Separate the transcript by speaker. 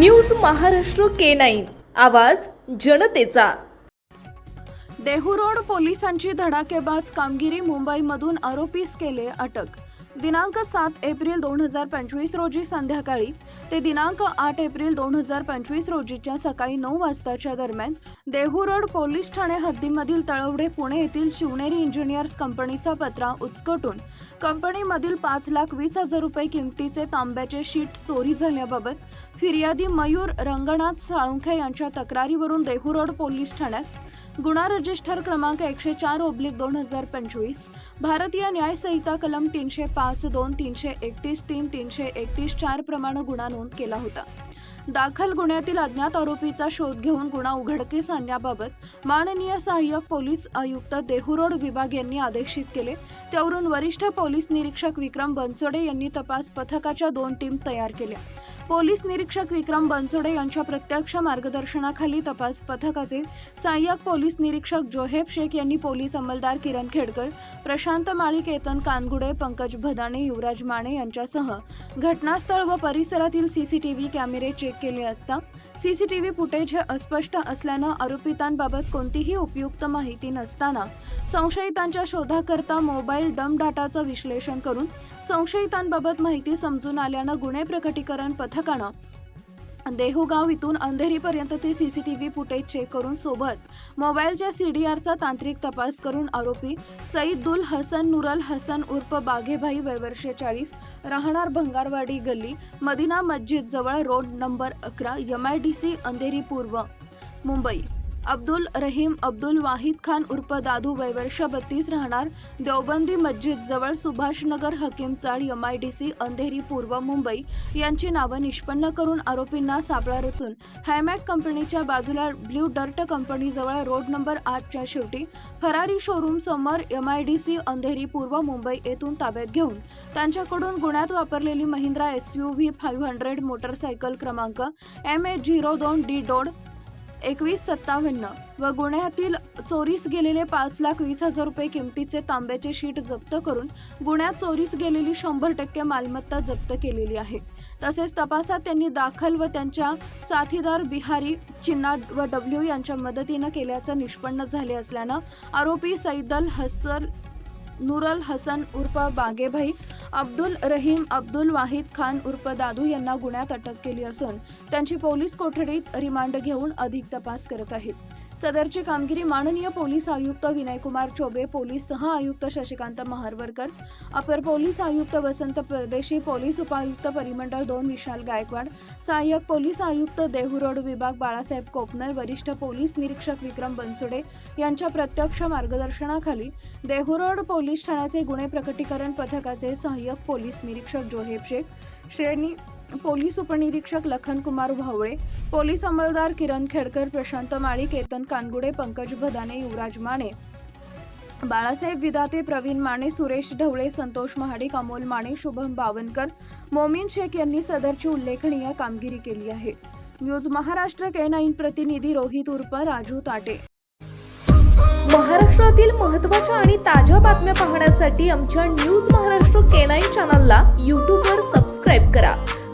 Speaker 1: News Maharashtra K nine. आवाज जनतेचा.
Speaker 2: देहूरोड पोलिसांची धडाकेबाज कामगिरी मुंबईमधून आरोपीस केले अटक. दिनांक सात एप्रिल दोन हजार पंचवीस रोजी संध्याकाळी ते दिनांक आठ एप्रिल दोन हजार पंचवीस रोजीच्या सकाळी नऊ वाजताच्या दरम्यान देहू रोड पोलीस ठाणे हद्दीमधील तळवडे पुणे येथील शिवनेरी इंजिनियर्स कंपनीचा पत्रा उचकटून कंपनीमधील पाच लाख वीस हजार रुपये किमतीचे तांब्याचे शीट चोरी झाल्याबाबत फिर्यादी मयूर रंगनाथ साळुंखे यांच्या तक्रारीवरून देहू रोड पोलीस ठाण्यास गुन्हा रजिस्टर क्रमांक एकशे चार ओब्लिक दोन हजार पंचवीस भारतीय न्याय संहिता कलम तीनशे पाच दोन तीनशे एकतीस तीन तीनशे एकतीस चार प्रमाणे गुन्हा नोंद केला होता. दाखल गुन्ह्यातील अज्ञात आरोपीचा शोध घेऊन गुन्हा उघडकीस आणण्याबाबत माननीय सहाय्यक पोलीस आयुक्त देहू रोड विभाग यांनी आदेशित केले. त्यावरून वरिष्ठ पोलीस निरीक्षक विक्रम बनसोडे यांनी तपास पथकाच्या दोन टीम तयार केल्या. पोलीस निरीक्षक विक्रम बनसोडे यांच्या प्रत्यक्ष मार्गदर्शनाखाली तपास पथकाचे सहाय्यक पोलीस निरीक्षक जोहेब शेख यांनी पोलीस अंमलदार किरण खेडकर प्रशांत माळी केतन कानगुडे पंकज भदाणे युवराज माने यांच्यासह घटनास्थळ व परिसरातील सीसीटीव्ही कॅमेरे चेक केले असता सीसीटीव्ही फुटेज हे अस्पष्ट असल्यानं आरोपितांबाबत कोणतीही उपयुक्त माहिती नसताना संशयितांच्या शोधाकरता मोबाईल डम डाटाचं विश्लेषण करून संशयितांबाबत माहिती समजून आल्यानं गुन्हे प्रकटीकरण पथकानं देहूगाव इथून अंधेरीपर्यंतचे C C T V footage check करून सोबत मोबाईलच्या सी डी आरचा तांत्रिक तपास करून आरोपी सईदुल हसन नुरल हसन उर्फ बाघेभाई वयवर्षे चाळीस राहणार भंगारवाडी गल्ली मदिना मस्जिद जवळ रोड नंबर अकरा M I D C Andheri पूर्व मुंबई. अब्दुल रहीम अब्दुल वाहिद खान उर्फ दादू वयवर्ष बत्तीस राहणार. देवबंदी मस्जिद जवळ Subhashnagar Hakim Chawl M I D C Andheri पूर्व मुंबई यांची नावं निष्पन्न करून आरोपींना सापळा रचून हॅमॅक कंपनीच्या बाजूला ब्ल्यू डर्ट कंपनीजवळ रोड नंबर आठच्या शेवटी फरारी शोरूम समोर M I D C Andheri पूर्व मुंबई येथून ताब्यात घेऊन त्यांच्याकडून गुन्ह्यात वापरलेली Mahindra X U V five hundred motorcycle क्रमांक एम ए झिरो दोन डी डोड एकवीस सत्तावन्न व गुन्ह्यातील चोरीस गेलेले पाच लाख वीस हजार रुपये किमतीचे तांब्याचे शीट जप्त करून गुन्ह्यात चोरीस गेलेली शंभर टक्के मालमत्ता जप्त केलेली आहे. तसेच तपासात त्यांनी दाखल व त्यांच्या साथीदार बिहारी चिन्ना व डब्ल्यू यांच्या मदतीनं केल्याचं निष्पन्न झाले असल्यानं आरोपी सैदल हस्सर नुरल हसन उर्फ बागेभाई अब्दुल रहीम अब्दुल वाहिद खान उर्फ दादू यांना गुन्ह्यात अटक केली असून त्यांची पोलीस कोठडीत रिमांड घेऊन अधिक तपास करत आहेत. सदरची कामगिरी माननीय पोलीस आयुक्त विनयकुमार चोबे पोलीस सह आयुक्त शशिकांत महारवरकर अपर पोलीस आयुक्त वसंत परदेशी पोलीस उपायुक्त परिमंडळ दोन विशाल गायकवाड सहाय्यक पोलीस आयुक्त देहुरोड विभाग बाळासाहेब कोपनर वरिष्ठ पोलीस निरीक्षक विक्रम बनसुडे यांच्या प्रत्यक्ष मार्गदर्शनाखाली देहुरोड पोलीस ठाण्याचे गुन्हे प्रकटीकरण पथकाचे सहाय्यक पोलीस निरीक्षक जोहेब शेख श्रेणी पोलीस उपनिरीक्षक लखनकुमार भावळे पोलीस अंमलदार किरण खेडकर प्रशांत माळी केतन कानगुडे पंकज भदाने युवराज माने बाळासाहेब विदाते प्रवीण माने सुरेश ढवळे संतोष महाडिक अमोल माने शुभम बावनकर मोमीन शेख यांनी सदरची उल्लेखनीय कामगिरी केली आहे. न्यूज महाराष्ट्र के नाईन प्रतिनिधी रोहित उर्फ राजू ताटे.
Speaker 1: महाराष्ट्रातील महत्त्वाच्या आणि ताज्या बातम्या पाहण्यासाठी आमच्या न्यूज महाराष्ट्र के नाईन चॅनलला यूट्यूबवर सबस्क्राईब करा.